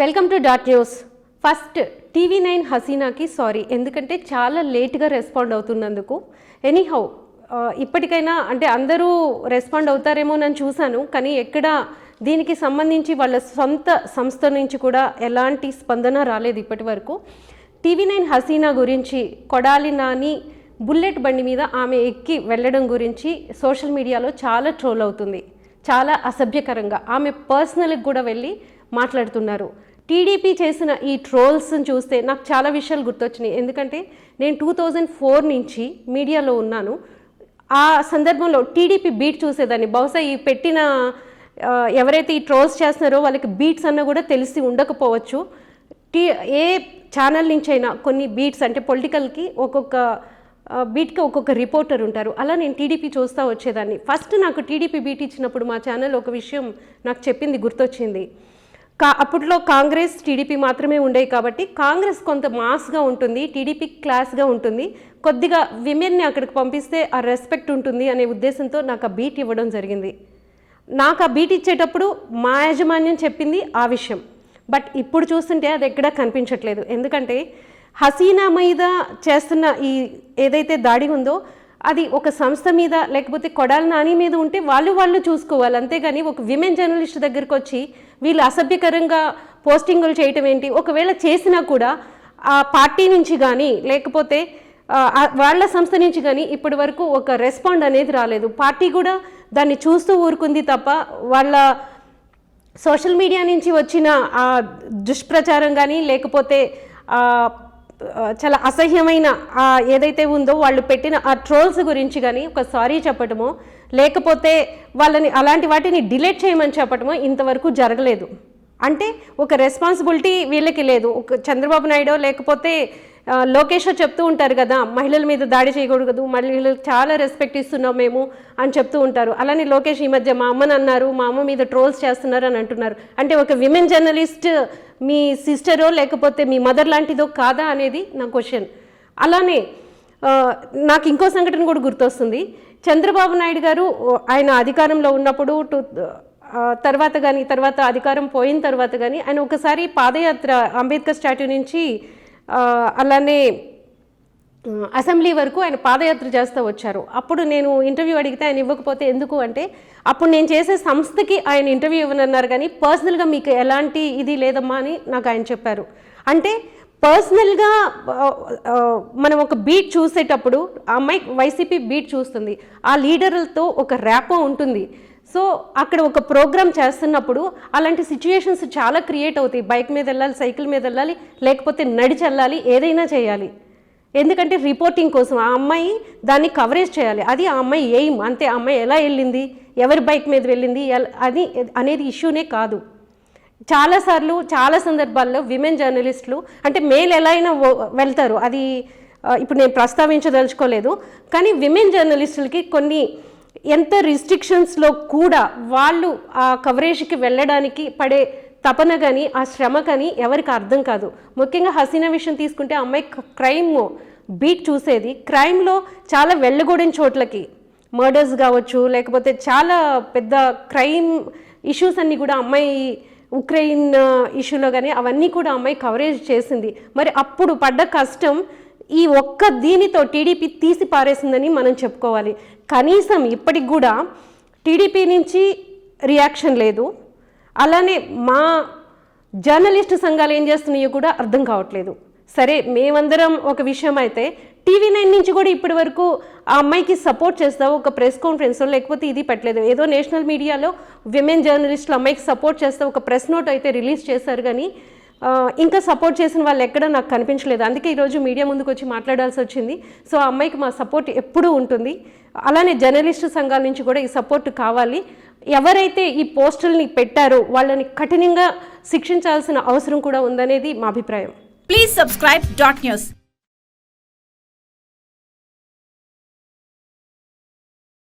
Welcome to dot news first TV nine హసీనాకి sorry ఎందుకంటే చాలా లేట్గా రెస్పాండ్ అవుతున్నందుకు. ఎనీహౌ ఇప్పటికైనా అంటే అందరూ రెస్పాండ్ అవుతారేమో నేను చూశాను. కానీ ఎక్కడ దీనికి సంబంధించి వాళ్ళ సొంత సంస్థ నుంచి కూడా ఎలాంటి స్పందన రాలేదు ఇప్పటి వరకు. టీవీ నైన్ హసీనా గురించి కొడాలి నాని బుల్లెట్ బండి మీద ఆమె ఎక్కి వెళ్ళడం గురించి సోషల్ మీడియాలో చాలా ట్రోల్ అవుతుంది. చాలా అసభ్యకరంగా. ఆమె పర్సనల్కి కూడా వెళ్ళి మాట్లాడుతున్నారు. టీడీపీ చేసిన ఈ ట్రోల్స్ని చూస్తే నాకు చాలా విషయాలు గుర్తొచ్చినాయి. ఎందుకంటే నేను టూ థౌజండ్ ఫోర్ నుంచి మీడియాలో ఉన్నాను. ఆ సందర్భంలో టీడీపీ బీట్ చూసేదాన్ని. బహుశా ఈ పెట్టిన ఎవరైతే ఈ ట్రోల్స్ చేస్తున్నారో వాళ్ళకి బీట్స్ అన్న కూడా తెలిసి ఉండకపోవచ్చు. టీ ఏ ఛానల్ నుంచి అయినా కొన్ని బీట్స్ అంటే పొలిటికల్కి ఒక్కొక్క బీట్కి ఒక్కొక్క రిపోర్టర్ ఉంటారు. అలా నేను టీడీపీ చూస్తూ వచ్చేదాన్ని. ఫస్ట్ నాకు టీడీపీ బీట్ ఇచ్చినప్పుడు మా ఛానల్ ఒక విషయం నాకు చెప్పింది గుర్తొచ్చింది. కా అప్పట్లో కాంగ్రెస్ టీడీపీ మాత్రమే ఉండేవి కాబట్టి కాంగ్రెస్ కొంత మాస్గా ఉంటుంది టీడీపీ క్లాస్గా ఉంటుంది. కొద్దిగా విమెన్ని అక్కడికి పంపిస్తే ఆ రెస్పెక్ట్ ఉంటుంది అనే ఉద్దేశంతో నాకు ఆ బీట్ ఇవ్వడం జరిగింది. నాకు ఆ బీట్ ఇచ్చేటప్పుడు మా యాజమాన్యం చెప్పింది ఆ విషయం. బట్ ఇప్పుడు చూస్తుంటే అది ఎక్కడా కనిపించట్లేదు. ఎందుకంటే హసీనా మీద చేస్తున్న ఈ ఏదైతే దాడి ఉందో అది ఒక సంస్థ మీద లేకపోతే కొడాల నాని మీద ఉంటే వాళ్ళు వాళ్ళు చూసుకోవాలి. అంతేగాని ఒక విమెన్ జర్నలిస్ట్ దగ్గరికి వచ్చి వీళ్ళు అసభ్యకరంగా పోస్టింగులు చేయటం ఏంటి? ఒకవేళ చేసినా కూడా ఆ పార్టీ నుంచి కానీ లేకపోతే వాళ్ళ సంస్థ నుంచి కానీ ఇప్పటి వరకు ఒక రెస్పాండ్ అనేది రాలేదు. పార్టీ కూడా దాన్ని చూస్తూ ఊరుకుంది తప్ప వాళ్ళ సోషల్ మీడియా నుంచి వచ్చిన ఆ దుష్ప్రచారం కానీ లేకపోతే చాలా అసహ్యమైన ఏదైతే ఉందో వాళ్ళు పెట్టిన ఆ ట్రోల్స్ గురించి కానీ ఒక సారీ చెప్పటమో లేకపోతే వాళ్ళని అలాంటి వాటిని డిలీట్ చేయమని చెప్పటమో ఇంతవరకు జరగలేదు. అంటే ఒక రెస్పాన్సిబిలిటీ వీళ్ళకి లేదు. ఒక చంద్రబాబు నాయుడు లేకపోతే లోకేష్ చెప్తూ ఉంటారు కదా మహిళల మీద దాడి చేయకూడదు మహిళలకు చాలా రెస్పెక్ట్ ఇస్తున్నాం మేము అని చెప్తూ ఉంటారు. అలానే లోకేష్ ఈ మధ్య మా అమ్మని అన్నారు మా అమ్మ మీద ట్రోల్స్ చేస్తున్నారు అని అంటున్నారు. అంటే ఒక విమెన్ జర్నలిస్ట్ మీ సిస్టరో లేకపోతే మీ మదర్ లాంటిదో కాదా అనేది నా క్వశ్చన్ అలానే నాకు ఇంకో సంఘటన కూడా గుర్తొస్తుంది. చంద్రబాబు నాయుడు గారు ఆయన అధికారంలో ఉన్నప్పుడు టూ తర్వాత కానీ తర్వాత అధికారం పోయిన తర్వాత కానీ ఆయన ఒకసారి పాదయాత్ర అంబేద్కర్ స్టాట్యూ నుంచి అలానే అసెంబ్లీ వరకు ఆయన పాదయాత్ర చేస్తూ వచ్చారు. అప్పుడు నేను ఇంటర్వ్యూ అడిగితే ఆయన ఇవ్వకపోతే ఎందుకు అంటే అప్పుడు నేను చేసే సంస్థకి ఆయన ఇంటర్వ్యూ ఇవ్వనన్నారు కానీ పర్సనల్గా మీకు ఎలాంటి ఇది లేదమ్మా అని నాకు ఆయన చెప్పారు. అంటే పర్సనల్గా మనం ఒక బీట్ చూసేటప్పుడు ఆ అమ్మాయి వైసీపీ బీట్ చూస్తుంది. ఆ లీడర్లతో ఒక ర్యాపో ఉంటుంది. సో అక్కడ ఒక ప్రోగ్రామ్ చేస్తున్నప్పుడు అలాంటి సిచ్యుయేషన్స్ చాలా క్రియేట్ అవుతాయి. బైక్ మీద వెళ్ళాలి సైకిల్ మీద వెళ్ళాలి లేకపోతే నడిచి వెళ్ళాలి ఏదైనా చేయాలి. ఎందుకంటే రిపోర్టింగ్ కోసం ఆ అమ్మాయి దాన్ని కవరేజ్ చేయాలి. అది ఆ అమ్మాయి ఎయిమ్ అంతే. ఆ అమ్మాయి ఎలా వెళ్ళింది? ఎవరి బైక్ మీద వెళ్ళింది? అది అనేది ఇష్యూనే కాదు. చాలాసార్లు చాలా సందర్భాల్లో విమెన్ జర్నలిస్టులు అంటే మేల్ ఎలా అయినా వెళ్తారు. అది ఇప్పుడు నేను ప్రస్తావించదలుచుకోలేదు. కానీ విమెన్ జర్నలిస్టులకి కొన్ని ఎంత రిస్ట్రిక్షన్స్లో కూడా వాళ్ళు ఆ కవరేజ్కి వెళ్ళడానికి పడే తపన కానీ ఆ శ్రమ కానీ ఎవరికి అర్థం కాదు. ముఖ్యంగా హసీనా విషయం తీసుకుంటే అమ్మాయి క్రైమ్ బీట్ చూసేది. క్రైమ్లో చాలా వెళ్ళగూడని చోట్లకి. మర్డర్స్ కావచ్చు లేకపోతే చాలా పెద్ద క్రైమ్ ఇష్యూస్ అన్నీ కూడా అమ్మాయి ఉక్రెయిన్ ఇష్యూలో కానీ అవన్నీ కూడా అమ్మాయి కవరేజ్ చేసింది. మరి అప్పుడు పడ్డ కష్టం ఈ ఒక్క దీనితో టీడీపీ తీసి పారేసిందని మనం చెప్పుకోవాలి. కనీసం ఇప్పటికి కూడా టీడీపీ నుంచి రియాక్షన్ లేదు. అలానే మా జర్నలిస్టు సంఘాలు ఏం చేస్తున్నాయో కూడా అర్థం కావట్లేదు. సరే మేమందరం ఒక విషయం అయితే టీవీ నైన్ నుంచి కూడా ఇప్పటి వరకు ఆ అమ్మాయికి సపోర్ట్ చేస్తావు ఒక ప్రెస్ కాన్ఫరెన్స్లో లేకపోతే ఇది పెట్టలేదు. ఏదో నేషనల్ మీడియాలో విమెన్ జర్నలిస్టులు అమ్మాయికి సపోర్ట్ చేస్తావు ఒక ప్రెస్ నోట్ అయితే రిలీజ్ చేశారు కానీ ఇంకా సపోర్ట్ చేసిన వాళ్ళు ఎక్కడ నాకు కనిపించలేదు. అందుకే ఈరోజు మీడియా ముందుకు వచ్చి మాట్లాడాల్సి వచ్చింది. సో ఆ అమ్మాయికి మా సపోర్ట్ ఎప్పుడూ ఉంటుంది. అలానే జర్నలిస్టు సంఘాల నుంచి కూడా ఈ సపోర్ట్ కావాలి. ఎవరైతే ఈ పోస్టుల్ని పెట్టారో వాళ్ళని కఠినంగా శిక్షించాల్సిన అవసరం కూడా ఉందనేది మా అభిప్రాయం. Please subscribe dot news